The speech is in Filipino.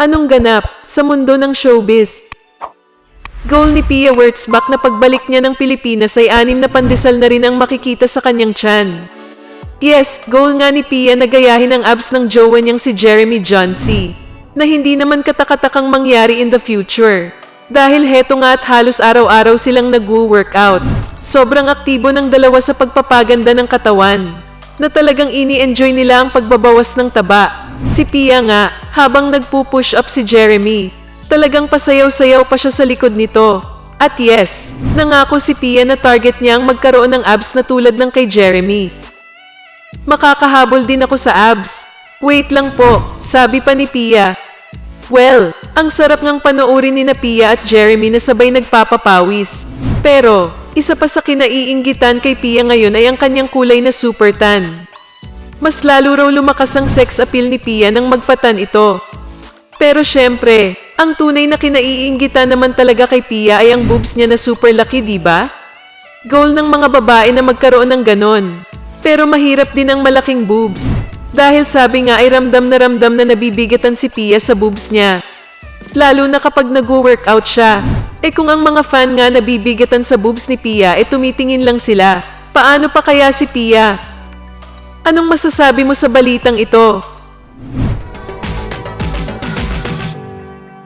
Anong ganap sa mundo ng showbiz? Goal ni Pia Wurtzbach na pagbalik niya ng Pilipinas ay anim na pandesal na rin ang makikita sa kanyang tiyan. Yes, goal nga ni Pia na gayahin ang abs ng jowa niyang si Jeremy John C. Na hindi naman katakatakang mangyari in the future. Dahil heto nga at halos araw-araw silang nag-workout. Sobrang aktibo ng dalawa sa pagpapaganda ng katawan. Na talagang ini-enjoy nila ang pagbabawas ng taba. Si Pia nga, habang nagpo-push up si Jeremy, talagang pasayaw-sayaw pa siya sa likod nito. At yes, nangako si Pia na target niya ang magkaroon ng abs na tulad ng kay Jeremy. Makakahabol din ako sa abs. Wait lang po, sabi pa ni Pia. Well, ang sarap ngang panoorin ni na Pia at Jeremy na sabay nagpapapawis. Pero, isa pa sa kinaiinggitan kay Pia ngayon ay ang kanyang kulay na super tan. Mas lalo raw lumakas ang sex appeal ni Pia nang magpatan ito. Pero syempre, ang tunay na kinaiinggitan naman talaga kay Pia ay ang boobs niya na super laki, di ba? Goal ng mga babae na magkaroon ng ganon. Pero mahirap din ang malaking boobs. Dahil sabi nga ay ramdam na ramdam na nabibigatan si Pia sa boobs niya. Lalo na kapag nag-workout siya. Eh kung ang mga fan nga nabibigatan sa boobs ni Pia, eh tumitingin lang sila. Paano pa kaya si Pia? Anong masasabi mo sa balitang ito?